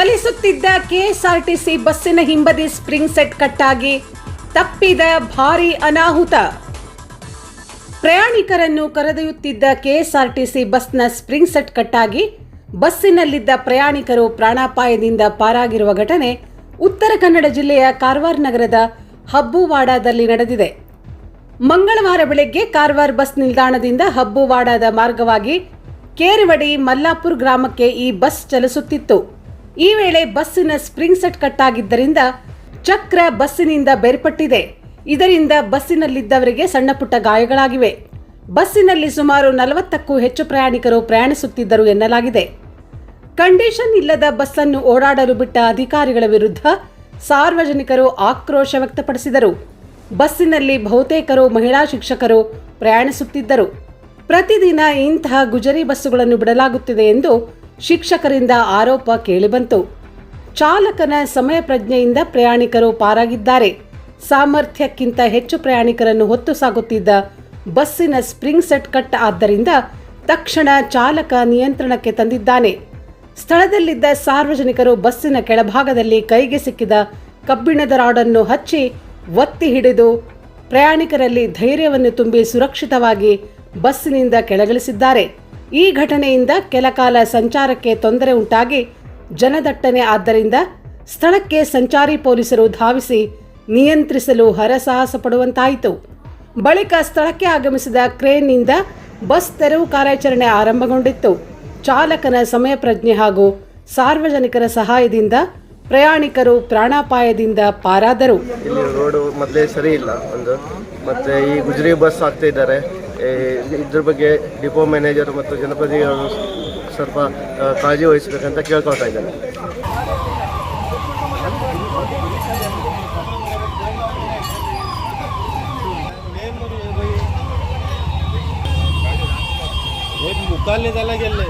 ಚಲಿಸುತ್ತಿದ್ದ KSRTC ಬಸ್ಸಿನ ಹಿಂಬದಿ spring set ಕಟ್ಟಾಗಿ ತಪ್ಪಿದ ಭಾರೀ ಅನಾಹುತ. ಪ್ರಯಾಣಿಕರನ್ನು ಕರೆದೊಯ್ಯುತ್ತಿದ್ದ ಕೆಎಸ್ಆರ್ಟಿಸಿ ಬಸ್ನ ಸ್ಪ್ರಿಂಗ್ ಸೆಟ್ ಕಟ್ಟಾಗಿ ಬಸ್ಸಿನಲ್ಲಿದ್ದ ಪ್ರಯಾಣಿಕರು ಪ್ರಾಣಾಪಾಯದಿಂದ ಪಾರಾಗಿರುವ ಘಟನೆ ಉತ್ತರ ಕನ್ನಡ ಜಿಲ್ಲೆಯ ಕಾರವಾರ ನಗರದ ಹಬ್ಬುವಾಡಾದಲ್ಲಿ ನಡೆದಿದೆ. ಮಂಗಳವಾರ ಬೆಳಗ್ಗೆ ಕಾರವಾರ ಬಸ್ ನಿಲ್ದಾಣದಿಂದ ಹಬ್ಬುವಾಡಾದ ಮಾರ್ಗವಾಗಿ ಕೇರವಡಿ ಮಲ್ಲಾಪುರ ಗ್ರಾಮಕ್ಕೆ ಈ ಬಸ್ ಚಲಿಸುತ್ತಿತ್ತು. ಈ ವೇಳೆ ಬಸ್ಸಿನ ಸ್ಪ್ರಿಂಗ್ ಸೆಟ್ ಕಟ್ಟಾಗಿದ್ದರಿಂದ ಚಕ್ರ ಬಸ್ಸಿನಿಂದ ಬೇರ್ಪಟ್ಟಿದೆ. ಇದರಿಂದ ಬಸ್ಸಿನಲ್ಲಿದ್ದವರಿಗೆ ಸಣ್ಣಪುಟ್ಟ ಗಾಯಗಳಾಗಿವೆ. ಬಸ್ಸಿನಲ್ಲಿ ಸುಮಾರು ನಲವತ್ತಕ್ಕೂ ಹೆಚ್ಚು ಪ್ರಯಾಣಿಕರು ಪ್ರಯಾಣಿಸುತ್ತಿದ್ದರು ಎನ್ನಲಾಗಿದೆ. ಕಂಡೀಷನ್ ಇಲ್ಲದ ಬಸ್ಸನ್ನು ಓಡಾಡಲು ಬಿಟ್ಟ ಅಧಿಕಾರಿಗಳ ವಿರುದ್ಧ ಸಾರ್ವಜನಿಕರು ಆಕ್ರೋಶ ವ್ಯಕ್ತಪಡಿಸಿದರು. ಬಸ್ಸಿನಲ್ಲಿ ಬಹುತೇಕರು ಮಹಿಳಾ ಶಿಕ್ಷಕರು ಪ್ರಯಾಣಿಸುತ್ತಿದ್ದರು. ಪ್ರತಿದಿನ ಇಂತಹ ಗುಜರಿ ಬಸ್ಸುಗಳನ್ನು ಬಿಡಲಾಗುತ್ತಿದೆ ಎಂದು ಶಿಕ್ಷಕರಿಂದ ಆರೋಪ ಕೇಳಿಬಂತು. ಚಾಲಕನ ಸಮಯ ಪ್ರಜ್ಞೆಯಿಂದ ಪ್ರಯಾಣಿಕರು ಪಾರಾಗಿದ್ದಾರೆ. ಸಾಮರ್ಥ್ಯಕ್ಕಿಂತ ಹೆಚ್ಚು ಪ್ರಯಾಣಿಕರನ್ನು ಹೊತ್ತು ಸಾಗುತ್ತಿದ್ದ ಬಸ್ಸಿನ ಸ್ಪ್ರಿಂಗ್ ಸೆಟ್ ಕಟ್ ಆದ್ದರಿಂದ ತಕ್ಷಣ ಚಾಲಕ ನಿಯಂತ್ರಣಕ್ಕೆ ತಂದಿದ್ದಾನೆ. ಸ್ಥಳದಲ್ಲಿದ್ದ ಸಾರ್ವಜನಿಕರು ಬಸ್ಸಿನ ಕೆಳಭಾಗದಲ್ಲಿ ಕೈಗೆ ಸಿಕ್ಕಿದ ಕಬ್ಬಿಣದ ರಾಡನ್ನು ಹಚ್ಚಿ ಒತ್ತಿ ಹಿಡಿದು ಪ್ರಯಾಣಿಕರಲ್ಲಿ ಧೈರ್ಯವನ್ನು ತುಂಬಿ ಸುರಕ್ಷಿತವಾಗಿ ಬಸ್ಸಿನಿಂದ ಕೆಳಗಿಳಿಸಿದ್ದಾರೆ. ಈ ಘಟನೆಯಿಂದ ಕೆಲಕಾಲ ಸಂಚಾರಕ್ಕೆ ತೊಂದರೆ ಉಂಟಾಗಿ ಜನದಟ್ಟಣೆ ಆದ್ದರಿಂದ ಸ್ಥಳಕ್ಕೆ ಸಂಚಾರಿ ಪೊಲೀಸರು ಧಾವಿಸಿ ನಿಯಂತ್ರಿಸಲು ಹರಸಾಹಸ ಪಡುವಂತಾಯಿತು. ಬಳಿಕ ಸ್ಥಳಕ್ಕೆ ಆಗಮಿಸಿದ ಕ್ರೇನ್ನಿಂದ ಬಸ್ ತೆರವು ಕಾರ್ಯಾಚರಣೆ ಆರಂಭಗೊಂಡಿತ್ತು. ಚಾಲಕನ ಸಮಯ ಪ್ರಜ್ಞೆ ಹಾಗೂ ಸಾರ್ವಜನಿಕರ ಸಹಾಯದಿಂದ ಪ್ರಯಾಣಿಕರು ಪ್ರಾಣಾಪಾಯದಿಂದ ಪಾರಾದರು. ಇಲ್ಲಿ ರೋಡು ಮೊದಲೇ ಸರಿ ಇಲ್ಲ ಒಂದು. ಮತ್ತೆ ಈ ಗುಜರಿ ಬಸ್ ಆಗ್ತಾ ಇದ್ರ ಬಗ್ಗೆ ಡಿಪೋ ಮ್ಯಾನೇಜರ್ ಮತ್ತು ಜನಪ್ರತಿನಿಧಿಗಳು ಸ್ವಲ್ಪ ಆ, ಕಾಳಜಿ ವಹಿಸಬೇಕಂತ ಕೇಳ್ಕೊಳ್ತಾ ಇದ್ದಾರೆ एक मुकाले त्याला गेले